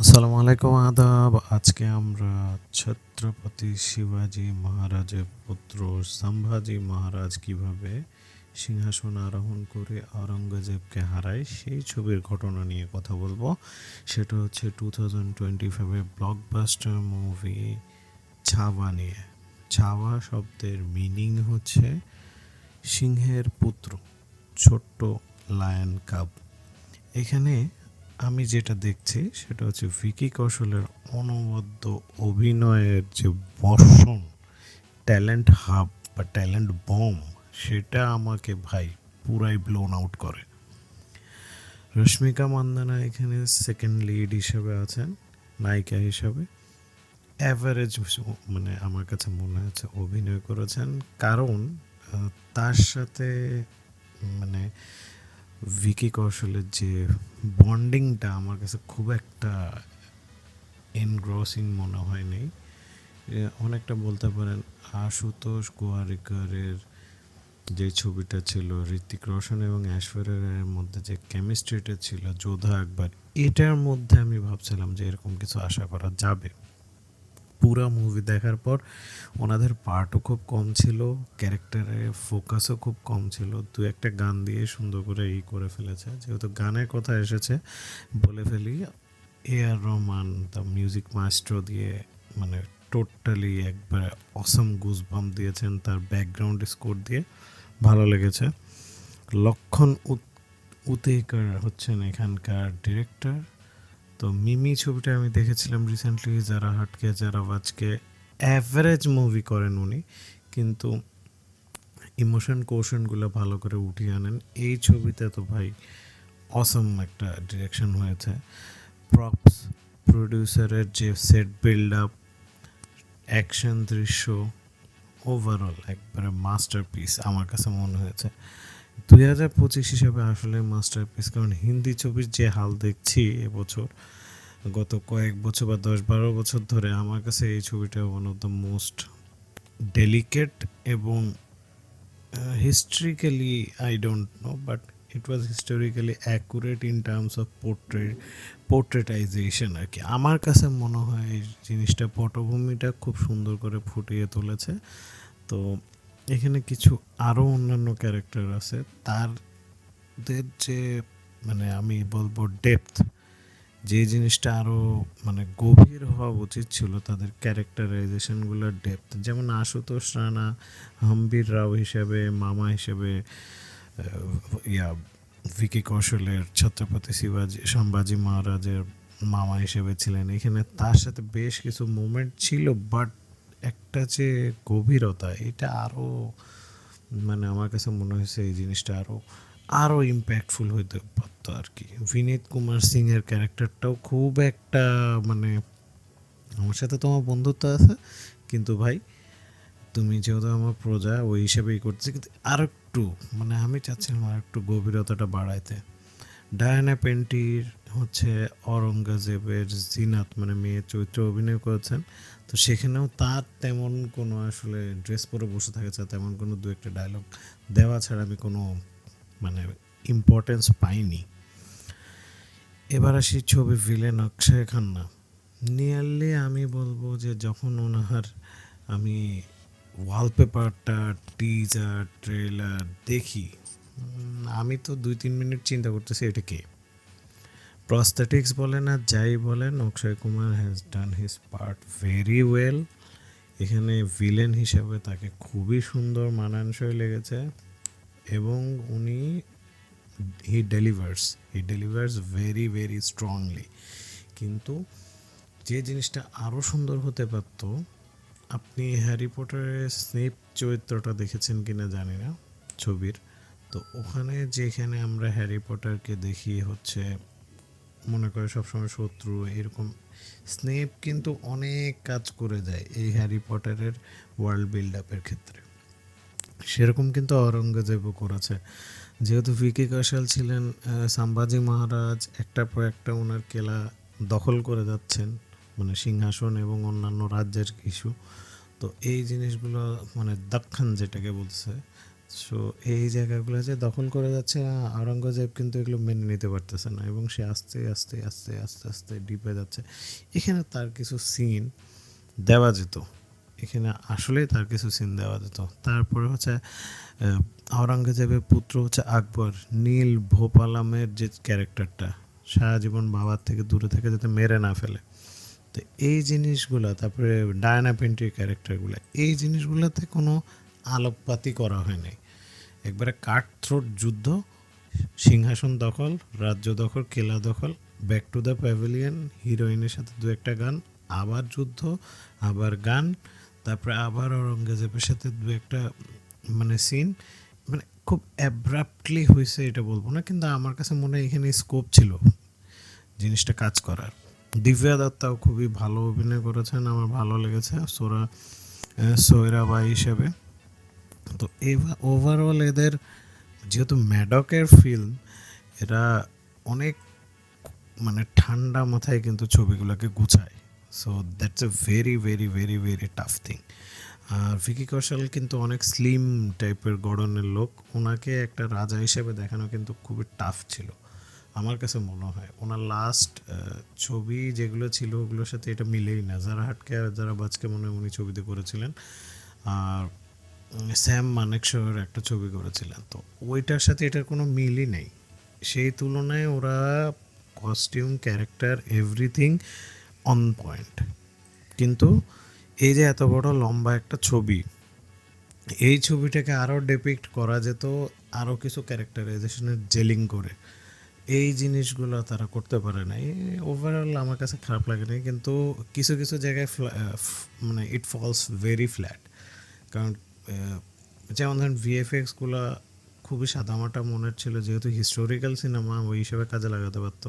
আসসালামু আলাইকুম, আদাব। আজকে আমরা ছত্রপতি শিবাজি মহারাজের পুত্র সম্ভাজি মহারাজ কীভাবে সিংহাসন আরোহণ করে আওরঙ্গজেবকে হারায় সেই ছবির ঘটনা নিয়ে কথা বলব। সেটা হচ্ছে টু থাউজেন্ড টোয়েন্টি ফাইভের ব্লকবাস্টার মুভি ছাওয়া নিয়ে। ছাওয়া শব্দের মিনিং হচ্ছে সিংহের পুত্র, ছোট্ট লায়ন কাপ এখানে আমি যেটা দেখছি সেটা হচ্ছে ভিকি কৌশলের অনবদ্য অভিনয়ের যে বর্ষণ ট্যালেন্ট হাব বা ট্যালেন্ট বম সেটা আমাকে ভাই পুরাই ব্লোন আউট করে। রশ্মিকা মান্দানা এখানে সেকেন্ড লিড হিসেবে আছেন, নায়িকা হিসাবে। অ্যাভারেজ মানে আমার কাছে মনে হচ্ছে অভিনয় করেছেন, কারণ তার সাথে মানে ভিকি কৌশলের যে বন্ডিংটা আমার কাছে খুব একটা এনগ্রসিং মনে হয়নি অনেকটা বলতে পারেন আশুতোষ গোয়ারিকারের যে ছবিটা ছিল ঋতিক রোশন এবং রায়ের মধ্যে যে কেমিস্ট্রিটা ছিল, যোধা আকবর এটার মধ্যে আমি ভাবছিলাম যে এরকম কিছু আশা করা যাবে। পুরো মুভি দেখার পর ওনাদের পার্টও খুব কম ছিল ক্যারেক্টারে ফোকাসও খুব কম ছিল। দু একটা গান দিয়ে সুন্দর করে ই করে ফেলেছে। যেহেতু গানের কথা এসেছে, বলে ফেলি, A R Rahman the music master দিয়ে মানে টোটালি একবার অসম গুজবাম দিয়েছেন তার ব্যাকগ্রাউন্ড স্কোর দিয়ে। ভালো লেগেছে। লক্ষণ উত- উতেকর হচ্ছেন এখানকার ডিরেক্টর তো মিমি ছবিটা আমি দেখেছিলাম রিসেন্টলি যারা হাটকে, যারা বাজকে অ্যাভারেজ মুভি করেন উনি। কিন্তু ইমোশন কৌশনগুলো ভালো করে উঠিয়ে আনেন। এই ছবিতে তো ভাই অসম একটা ডিরেকশন হয়েছে। প্রপস প্রডিউসারের যে সেট বিল্ড আপ অ্যাকশন দৃশ্য ওভারঅল একবারে মাস্টারপিস আমার কাছে মনে হয়েছে। দুই হাজার পঁচিশ হিসাবে আসলে মাস্টারপিস কারণ হিন্দি ছবির যে হাল দেখছি এবছর, গত কয়েক বছর বা দশ বারো বছর ধরে আমার কাছে এই ছবিটা one of the most delicate এবং historically I don't know but it was historically accurate in terms of portrait portraitization আর কি। আমার কাছে মনে হয় এই জিনিসটা পটভূমিটা খুব সুন্দর করে ফুটিয়ে তুলেছে। তো এখানে কিছু আরও অন্যান্য ক্যারেক্টার আছে। তারদের যে মানে আমি বলব ডেপথ যে জিনিসটা আরও মানে গভীর হওয়া উচিত ছিল তাদের ক্যারেক্টারাইজেশনগুলোর ডেপথ যেমন আশুতোষ রানা, হাম্বির রাও হিসেবে, মামা হিসেবে ইয়া, ভিকি কৌশলের ছত্রপতি শিবাজি সম্ভাজি মহারাজের মামা হিসেবে ছিলেন। এখানে তার সাথে বেশ কিছু মুমেন্ট ছিল বাট একটা যে গভীরতা, এটা আরও মানে আমার কাছে মনে হয়েছে এই জিনিসটা আরও আরও ইম্প্যাক্টফুল হইতে পারতো আর কি বিনীত কুমার সিং এর ক্যারেক্টারটাও খুব একটা মানে আমার সাথে তোমার বন্ধুত্ব আছে, কিন্তু ভাই, তুমি যেহেতু আমার প্রজা, ওই হিসেবেই করছি কিন্তু আর একটু মানে আমি চাচ্ছিলাম আর একটু গভীরতাটা বাড়াইতে। ডায়ানা পেন্টির হচ্ছে অরঙ্গজেবের জিনাত মানে মেয়ের চরিত্রে অভিনয় করেছেন। তো সেখানেও তার তেমন কোনো আসলে ড্রেস পরে বসে থাকেছে তেমন কোনো দু একটা ডায়লগ দেওয়া ছাড়া আমি কোনো মানে ইম্পর্টেন্স পাইনি। এবার আসি ছবি ভিলেন অক্ষয় খান্না। নিয়ারলি আমি বলব যে যখন ওনার আমি ওয়ালপেপারটা টিজার ট্রেলার দেখি আমি তো দুই তিন মিনিট চিন্তা করতেছি এটা কে? প্রস্থেটিক্স বলেন আর যাই বলেন, Akshay Kumar has done his part very well এখানে ভিলেন হিসেবে তাকে খুবই সুন্দর মানানসই লেগেছে এবং উনি he delivers he delivers very very strongly কিন্তু যে জিনিসটা আরও সুন্দর হতে পারত, আপনি হ্যারি পটারের স্নেপ চরিত্রটা দেখেছেন কিনা জানি না ছবির। তো ওখানে যেখানে আমরা হ্যারি পটারকে দেখি হচ্ছে মনে করে সবসময় শত্রু, এরকম। স্নেপ কিন্তু অনেক কাজ করে দেয় এই হ্যারি পটারের ওয়ার্ল্ড বিল্ড আপের ক্ষেত্রে। সেরকম কিন্তু অরঙ্গজেবও করেছে। যেহেতু ভিকি কৌশল ছিলেন সাম্বাজি মহারাজ একটার পর একটা ওনার কেলা দখল করে যাচ্ছেন মানে সিংহাসন এবং অন্যান্য রাজ্যের কিছু। তো এই জিনিসগুলো মানে দক্ষিণ যেটাকে বলছে সো এই জায়গাগুলো যে দখল করে যাচ্ছে আওরঙ্গজেব কিন্তু এগুলো মেনে নিতে পারতেছে না এবং সে আস্তে আস্তে আস্তে আস্তে আস্তে ডিপে যাচ্ছে। এখানে তার কিছু সিন দেওয়া যেত। এখানে আসলেই তার কিছু সিন দেওয়া যেত। তারপরে হচ্ছে আওরঙ্গজেবের পুত্র হচ্ছে আকবর। নীল ভোপালামের যে ক্যারেক্টারটা সারা জীবন বাবার থেকে দূরে থেকে যাতে মেরে না ফেলে। তো এই জিনিসগুলো, তারপরে ডায়না পেন্টির ক্যারেক্টারগুলো এই জিনিসগুলোতে কোনো আলোকপাতই করা হয়নি। একবারে কাট থ্রোট যুদ্ধ সিংহাসন দখল রাজ্য দখল কেলা দখল ব্যাক টু দ্য প্যাভিলিয়ন হিরোইনের সাথে দু একটা গান আবার যুদ্ধ আবার গান তারপরে আবার ঔরঙ্গজেবের সাথে দু একটা মানে সিন মানে খুব অ্যাব্রাপ্টলি হয়েছে এটা বলব না কিন্তু আমার কাছে মনে হয় এখানে স্কোপ ছিল জিনিসটা কাজ করার। দিব্যা দত্তাও খুবই ভালো অভিনয় করেছেন আমার ভালো লেগেছে সোরা আহ, সোয়রাবাই হিসেবে। তো এবার ওভারঅল এদের যেহেতু ম্যাডকের ফিল্ম এরা অনেক মানে ঠান্ডা মাথায় কিন্তু ছবিগুলোকে গুছায়। So that's a very very very very tough thing আর ভিকি কৌশল কিন্তু অনেক স্লিম টাইপের গড়নের লোক। ওনাকে একটা রাজা হিসেবে দেখানো কিন্তু খুবই টাফ ছিল। আমার কাছে মনে হয় ওনার লাস্ট ছবি যেগুলো ছিল ওগুলোর সাথে এটা মিলেই না। যারা হাটকে আর যারা বাজকে মনে হয় উনি ছবিতে করেছিলেন। আর স্যাম মানেকশোর একটা ছবি করেছিলেন। তো ওইটার সাথে এটার কোনো মিলই নেই। সেই তুলনায় ওরা costume character everything on point কিন্তু এই যে এত বড় লম্বা একটা ছবি, এই ছবিটাকে আরও ডেপিক্ট করা যেত আরও কিছু ক্যারেক্টারাইজেশনের জেলিং করে। এই জিনিসগুলো তারা করতে পারে না ওভারঅল আমার কাছে খারাপ লাগে না কিন্তু কিছু কিছু জায়গায় মানে ইট ফলস ভেরি ফ্ল্যাট কারণ যেমন ধরেন ভিএফএক্সগুলো খুবই সাদামাটা মনের ছিল, যেহেতু হিস্টোরিক্যাল সিনেমা ওই হিসেবে কাজে লাগাতে পারতো।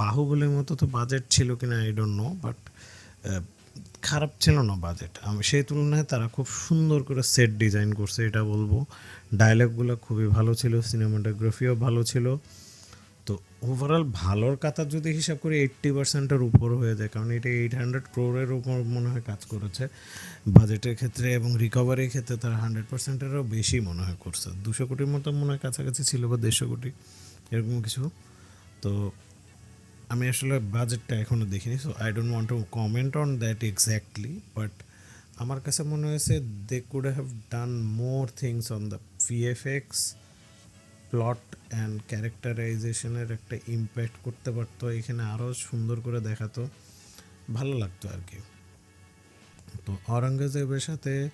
বাহুবলীর মতো তো বাজেট ছিল কিনা আই ডোন্ট নো বাট খারাপ ছিল না বাজেট আমি সেই তুলনায় তারা খুব সুন্দর করে সেট ডিজাইন করছে, এটা বলব। ডায়লগগুলো খুবই ভালো ছিল সিনেমাটোগ্রাফিও ভালো ছিল। ওভারঅল ভালোর কথা যদি হিসাব করি এইট্টি পার্সেন্টের উপর হয়ে যায়, কারণ এটা এইট হান্ড্রেড ক্রোরের উপর মনে হয় কাজ করেছে। বাজেটের ক্ষেত্রে এবং রিকভারির ক্ষেত্রে তারা হান্ড্রেড পার্সেন্টেরও বেশি মনে হয় করছে। দুশো কোটির মতো মনে হয় কাছাকাছি ছিল বা দেড়শো কোটি, এরকম কিছু। তো আমি আসলে বাজেটটা এখনও দেখিনি so I don't want to comment on that exactly but আমার কাছে মনে হয়েছে they could have done more things on the VFX plot and ক্যারেক্টারাইজেশনের একটা ইম্প্যাক্ট করতে পারতো, এখানে আরও সুন্দর করে দেখাতো। ভালো লাগতো আর কি। তো অরঙ্গজেবের সাথে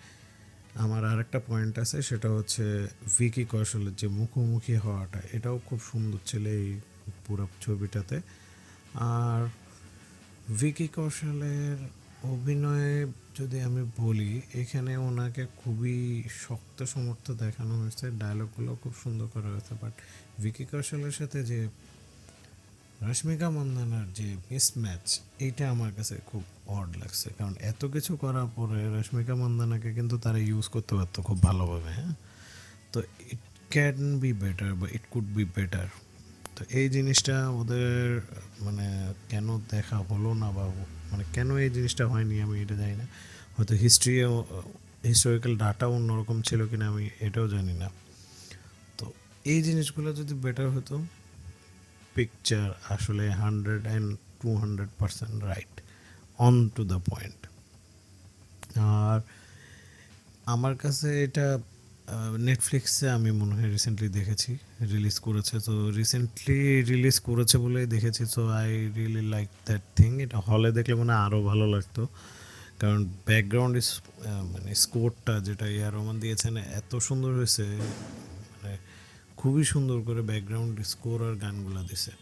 আমার আরেকটা পয়েন্ট আছে, সেটা হচ্ছে ভিকি কৌশলের যে মুখোমুখি হওয়াটা। এটাও খুব সুন্দর ছিল এই পুরো ছবিটাতে। আর ভিকি কৌশলের অভিনয়ে যদি আমি বলি, এখানে ওনাকে খুবই শক্ত সমর্থ দেখানো হয়েছে। ডায়লগগুলো খুব সুন্দর করা হয়েছে। বাট ভিকি কৌশলের সাথে যে রশ্মিকা মন্দানার যে মিসম্যাচ এইটা আমার কাছে খুব অড লাগছে। কারণ এত কিছু করার পরে রশ্মিকা মন্দানাকে কিন্তু তারা ইউজ করতে পারতো খুব ভালোভাবে হ্যাঁ? তো ইট ক্যান বি বেটার বা ইট কুড বি বেটার তো এই জিনিসটা ওদের মানে কেন দেখা হলো না বা মানে কেন এই জিনিসটা হয়নি আমি এটা জানি না। হয়তো হিস্ট্রি হিস্টোরিক্যাল ডাটা অন্যরকম ছিল কিনা আমি এটাও জানি না। তো এই জিনিসগুলো যদি বেটার হতো পিকচার আসলে hundred and two hundred percent right on to the point আর আমার কাছে এটা নেটফ্লিক্সে আমি মনে হয় রিসেন্টলি দেখেছি রিলিজ করেছে। তো রিসেন্টলি রিলিজ করেছে বলেই দেখেছি তো I really like that thing এটা হলে দেখলে মনে হয় আরও ভালো লাগতো, কারণ ব্যাকগ্রাউন্ড মানে স্কোরটা যেটা ইয়ার রহমান দিয়েছেন, এত সুন্দর হয়েছে। মানে খুবই সুন্দর করে ব্যাকগ্রাউন্ড স্কোর আর গানগুলো দিছে।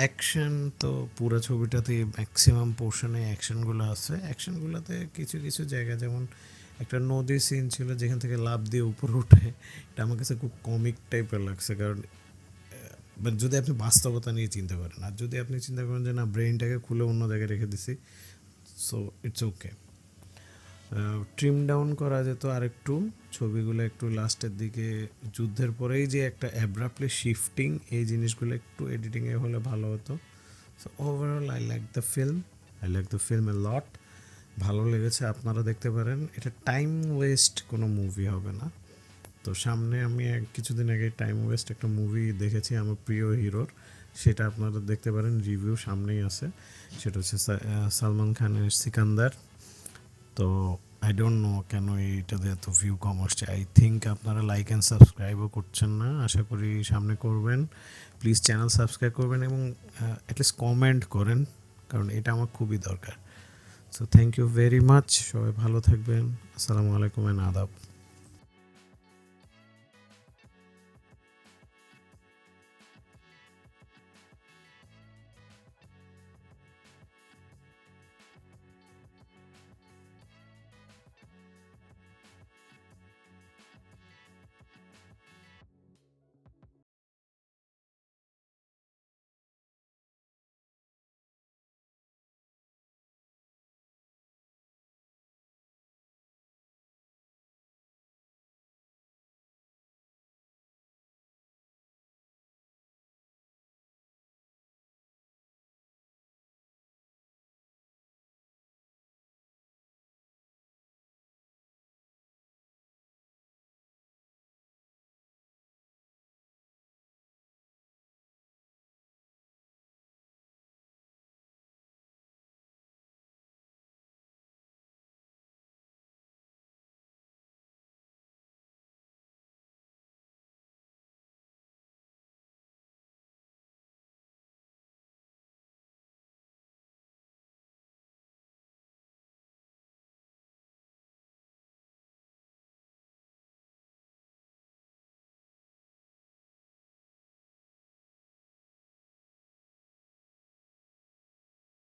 অ্যাকশন তো পুরো ছবিটাতে ম্যাক্সিমাম পোর্শনে অ্যাকশনগুলো আছে। অ্যাকশনগুলোতে কিছু কিছু জায়গা যেমন একটা নদী সিন ছিল যেখান থেকে লাভ দিয়ে উপরে উঠে। এটা আমার কাছে খুব কমিক টাইপের লাগছে কারণ মানে যদি আপনি বাস্তবতা নিয়ে চিন্তা করেন, আর যদি আপনি চিন্তা করেন যে না ব্রেনটাকে খুলে অন্য জায়গায় রেখে দিছি so it's okay trim down করা যেত আরেকটু, ছবিগুলো একটু লাস্টের দিকে, যুদ্ধের পরেই যে একটা অ্যাব্রাপলি শিফটিং এই জিনিসগুলো একটু এডিটিংয়ে হলে ভালো হতো। So overall I like the film I like the film a lot ভালো লেগেছে, আপনারা দেখতে পারেন। এটা টাইম ওয়েস্ট কোনো মুভি হবে না। তো সামনে আমি কিছুদিন আগে টাইম ওয়েস্ট একটা মুভি দেখেছি আমার প্রিয় হিরোর। সেটা আপনারা দেখতে পারেন রিভিউ সামনেই আছে। সেটা হচ্ছে সালমান খানের সিকান্দার। তো আই ডোন্ট নো কেন এইটাতে এত ভিউ কম আসছে। আই থিঙ্ক আপনারা লাইক অ্যান্ড সাবস্ক্রাইবও করছেন না। আশা করি সামনে করবেন। প্লিজ চ্যানেল সাবস্ক্রাইব করবেন এবং অ্যাটলিস্ট কমেন্ট করেন। কারণ এটা আমার খুবই দরকার। So thank you very much সবাই ভালো থাকবেন। আসসালামু আলাইকুম অ্যান্ড আদাব।